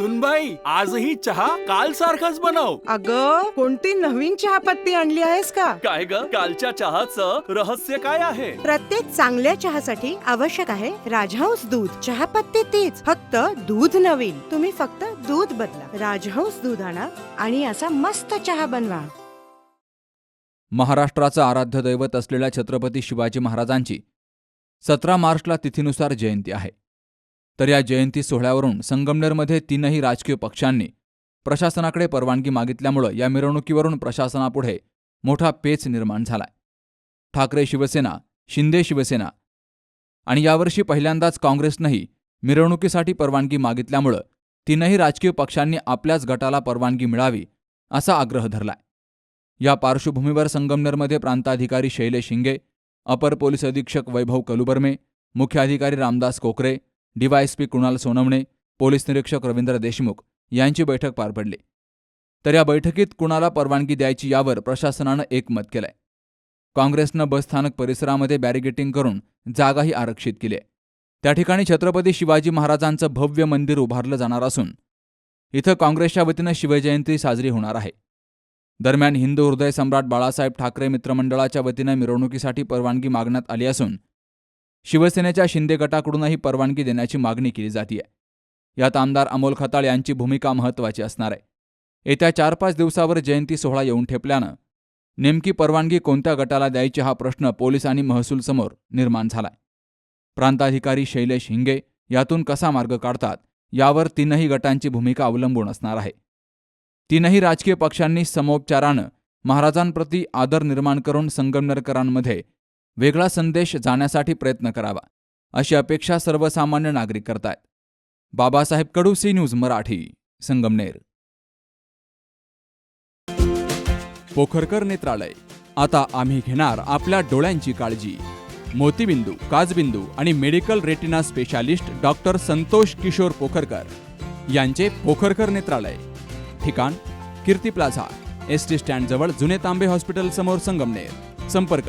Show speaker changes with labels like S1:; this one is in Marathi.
S1: सुनबाई आजही चहा काल सारखाच बनव.
S2: अग कोणती नवीन चहापत्ती आणली आहेस का?
S1: काय ग? कालच्या चहाचं रहस्य काय आहे?
S3: प्रत्येक चांगल्या चहासाठी आवश्यक आहे राजहंस दूध. चहापत्ती तीच फक्त दूध नवीन. तुम्ही फक्त दूध बदला. राजहंस दूध आणा आणि असा मस्त चहा बनवा.
S4: महाराष्ट्राचं आराध्य दैवत असलेल्या छत्रपती शिवाजी महाराजांची सतरा मार्चला तिथीनुसार जयंती आहे. तर या जयंती सोहळ्यावरून संगमनेरमध्ये तीनही राजकीय पक्षांनी प्रशासनाकडे परवानगी मागितल्यामुळं या मिरवणुकीवरून प्रशासनापुढे मोठा पेच निर्माण झालाय. ठाकरे शिवसेना शिंदे शिवसेना आणि यावर्षी पहिल्यांदाच काँग्रेसनंही मिरवणुकीसाठी परवानगी मागितल्यामुळं तीनही राजकीय पक्षांनी आपल्याच गटाला परवानगी मिळावी असा आग्रह धरलाय. या पार्श्वभूमीवर संगमनेरमध्ये प्रांताधिकारी शैलेश शिंगे अपर पोलीस अधीक्षक वैभव कलुबर्मे मुख्याधिकारी रामदास कोकरे डीवायएसपी कुणाल सोनवणे पोलीस निरीक्षक रवींद्र देशमुख यांची बैठक पार पडली. तर या बैठकीत कुणाला परवानगी द्यायची यावर प्रशासनानं एकमत केलंय. काँग्रेसनं बसस्थानक परिसरामध्ये बॅरिगेटिंग करून जागाही आरक्षित केली आहे. त्या ठिकाणी छत्रपती शिवाजी महाराजांचं भव्य मंदिर उभारलं जाणार असून इथं काँग्रेसच्या वतीनं शिवजयंती साजरी होणार आहे. दरम्यान हिंदू हृदय सम्राट बाळासाहेब ठाकरे मित्रमंडळाच्या वतीनं मिरवणुकीसाठी परवानगी मागण्यात आली असून शिवसेनेच्या शिंदे गटाकडूनही परवानगी देण्याची मागणी केली जातीये. यात आमदार अमोल खताळ यांची भूमिका महत्त्वाची असणार आहे. येत्या चार पाच दिवसावर जयंती सोहळा येऊन ठेपल्यानं नेमकी परवानगी कोणत्या गटाला द्यायची हा प्रश्न पोलीस आणि महसूलसमोर निर्माण झालाय. प्रांताधिकारी शैलेश हिंगे यातून कसा मार्ग काढतात यावर तीनही गटांची भूमिका अवलंबून असणार आहे. तीनही राजकीय पक्षांनी समोपचारानं महाराजांप्रती आदर निर्माण करून संगमनेरकरांमध्ये वेगळा संदेश जाण्यासाठी प्रयत्न करावा अशी अपेक्षा सर्वसामान्य नागरिक करतायत. Babasaheb Kadu C News Marathi Sangamner. Pokharkar Netralaya आता आम्ही घेणार आपल्या डोळ्यांची काळजी. मोतीबिंदू काजबिंदू आणि medical retina specialist doctor Santosh Kishor Pokharkar यांचे पोखरकर नेत्रालय. ठिकाण Kirti plaza S T stand जवळ जुने तांबे हॉस्पिटल समोर संगमनेर. संपर्क